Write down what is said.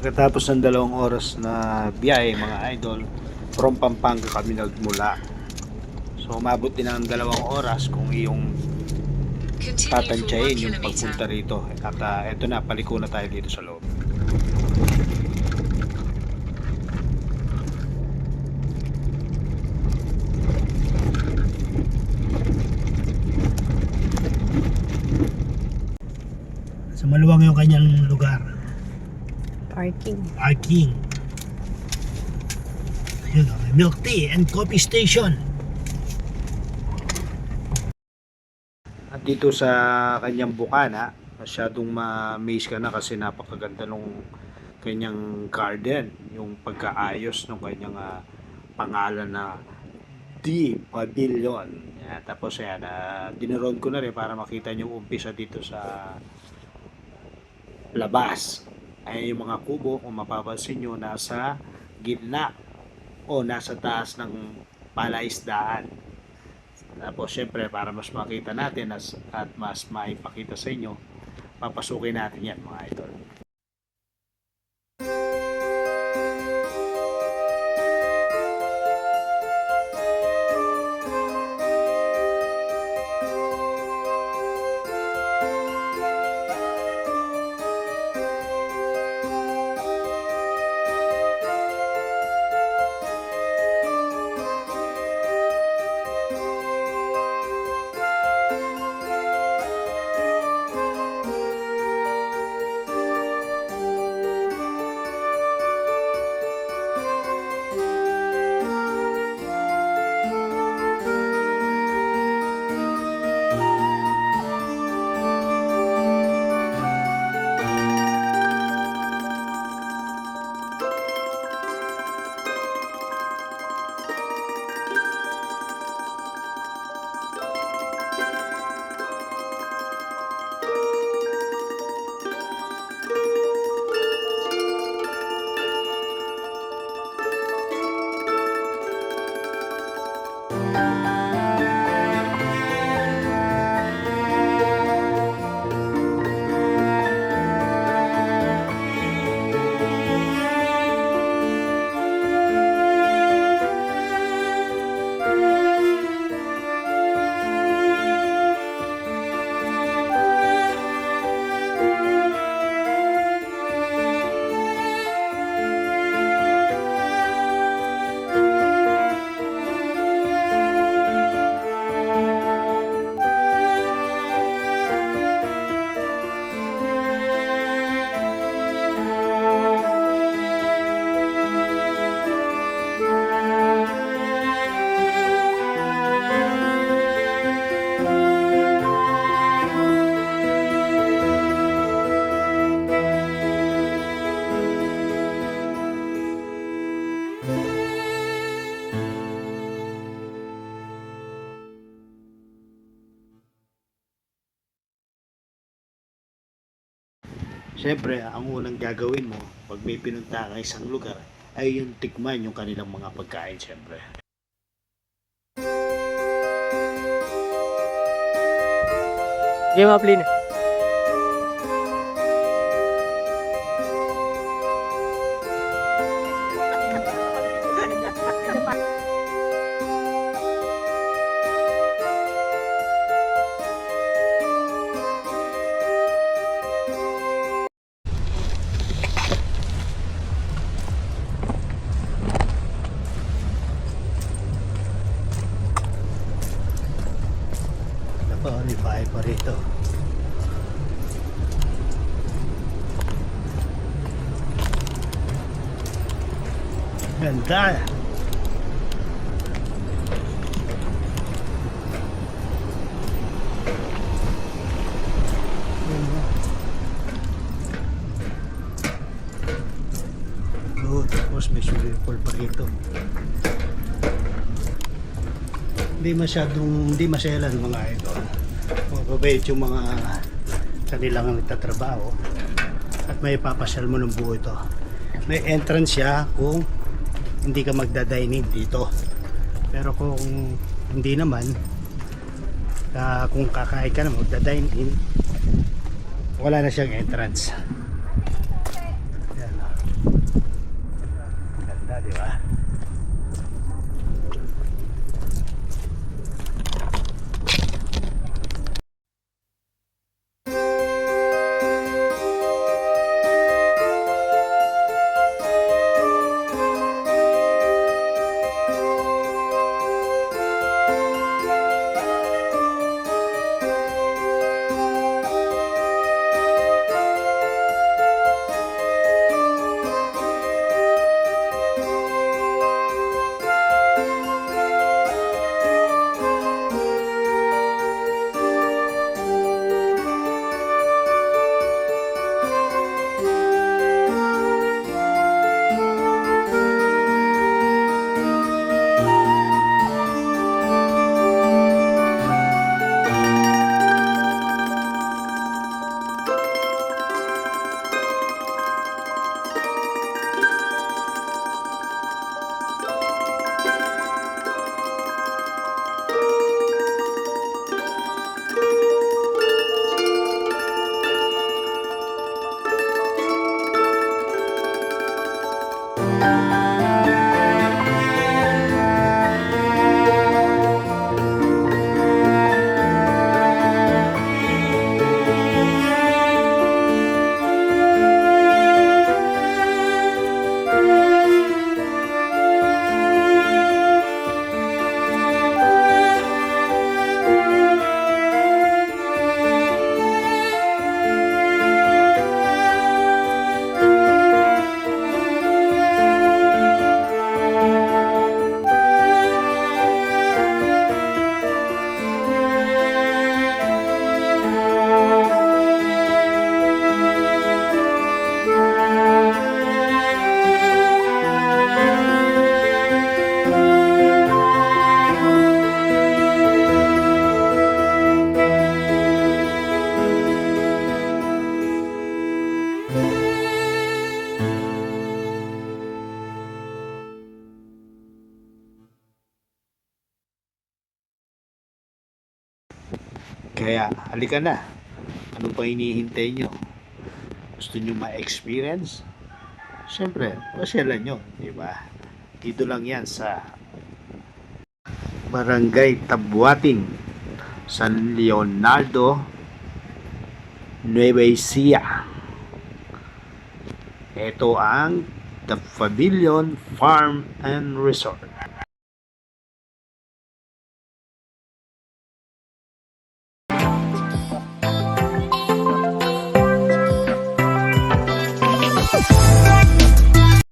Pagkatapos ng dalawang oras na biyahe mga idol, from Pampanga kami nagmula. So umabot din ng dalawang oras kung iyong Continue for 1 tatantyayin yung pagpunta rito. At ah, eto na, paliko na tayo dito sa loob. Sa maluwang yung kanyang lugar. Parking. Parking. Ayun, oh, may milk tea and coffee station. At dito sa kanyang bukana, masyadong ma-amaze ka na kasi napakaganda nung kanyang garden, yung pagkaayos ng kanyang ah, pangalan na The Pavilion. Yan, tapos yan, uh, dinaroon ko na rin para makita nyo umpisa dito sa labas. Ay yung mga kubo, kung mapapansin nyo, nasa gitna o nasa taas ng palaisdaan. Tapos syempre para mas makita natin at mas maipakita sa inyo, papasukin natin yan mga idol. Siyempre, ang unang gagawin mo pag may pinunta ka isang lugar ay yung tikman yung kanilang mga pagkain siyempre. Game up, Lin. Pa rito. Ganda. Good. Tapos may swimming pool pa. Hindi masyadong, hindi maselan mga idol. Mababait yung mga kanilang nagtatrabaho at may papasyal mo ng buo ito. May entrance siya kung hindi ka magda-dining dito. Pero kung hindi naman, ah, kung kakain ka na magda-dine in, wala na siyang entrance. Kaya, halika na. Ano pa hinihintay nyo? Gusto nyo ma-experience? Siyempre, pasyalan nyo, di ba? Dito lang yan sa Barangay Tabuating, San Leonardo, Nueva Ecija. Ito ang The Pavilion Farm and Resort.